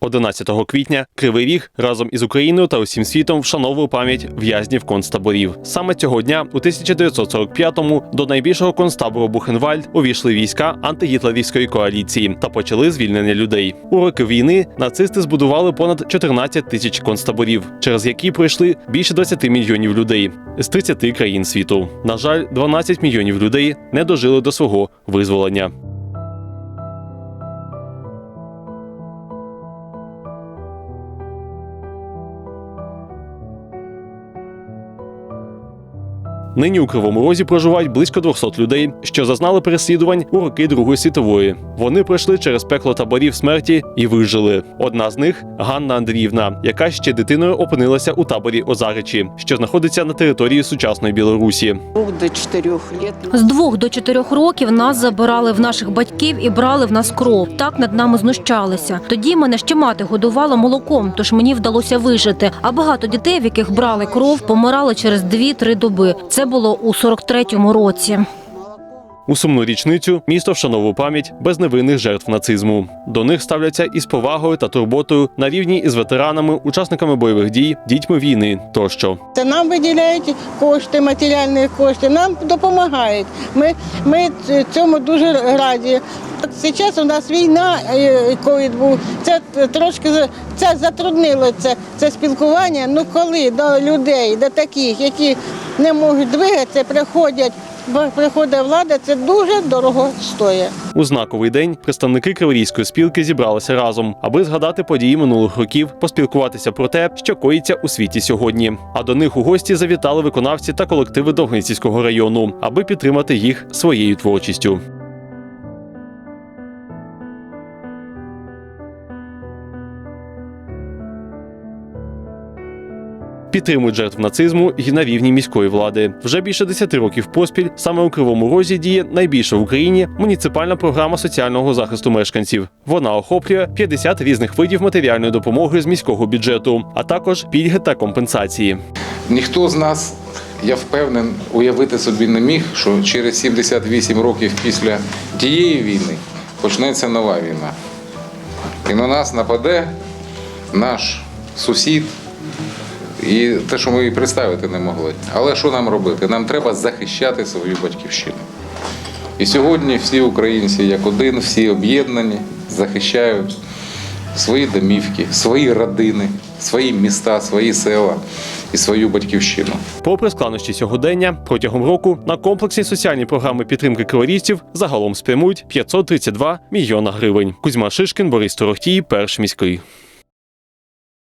11 квітня Кривий Ріг разом із Україною та усім світом вшановує пам'ять в'язнів концтаборів. Саме цього дня, у 1945-му, до найбільшого концтабору Бухенвальд увійшли війська антигітлерівської коаліції та почали звільнення людей. У роки війни нацисти збудували понад 14 тисяч концтаборів, через які пройшли більше 20 мільйонів людей з 30 країн світу. На жаль, 12 мільйонів людей не дожили до свого визволення. Нині у Кривому Розі проживають близько 200 людей, що зазнали переслідувань у роки Другої світової. Вони пройшли через пекло таборів смерті і вижили. Одна з них Ганна Андріївна, яка ще дитиною опинилася у таборі Озаричі, що знаходиться на території сучасної Білорусі. З двох до чотирьох років нас забирали в наших батьків і брали в нас кров. Так над нами знущалися. Тоді мене ще мати годувала молоком, тож мені вдалося вижити. А багато дітей, в яких брали кров, помирали через 2-3 доби. Це було у 43-му році. У сумну річницю місто вшановує пам'ять безневинних жертв нацизму. До них ставляться із повагою та турботою на рівні із ветеранами, учасниками бойових дій, дітьми війни тощо. Це нам виділяють кошти, матеріальні кошти, нам допомагають. Ми, ми цьому дуже раді. Зараз у нас війна, е, ковід був. Це трошки це затруднило це, це спілкування. Ну коли до людей, до таких, які не можуть двигатися, приходять, бо приходить влада, це дуже дорого стоїть. У знаковий день представники Криворізької спілки зібралися разом, аби згадати події минулих років, поспілкуватися про те, що коїться у світі сьогодні. А до них у гості завітали виконавці та колективи Довгницького району, аби підтримати їх своєю творчістю. Підтримують жертв нацизму і на рівні міської влади. Вже більше 10 років поспіль саме у Кривому Розі діє найбільша в Україні муніципальна програма соціального захисту мешканців. Вона охоплює 50 різних видів матеріальної допомоги з міського бюджету, а також пільги та компенсації. Ніхто з нас, я впевнений, уявити собі не міг, що через 78 років після тієї війни почнеться нова війна. І на нас нападе наш сусід. І те, що ми і представити не могли. Але що нам робити? Нам треба захищати свою батьківщину. І сьогодні всі українці як один, всі об'єднані, захищають свої домівки, свої родини, свої міста, свої села і свою батьківщину. Попри складнощі сьогодення, протягом року на комплексні соціальні програми підтримки криворізців загалом спрямують 532 мільйона гривень. Кузьма Шишкін, Борис Торохтій, перший міський.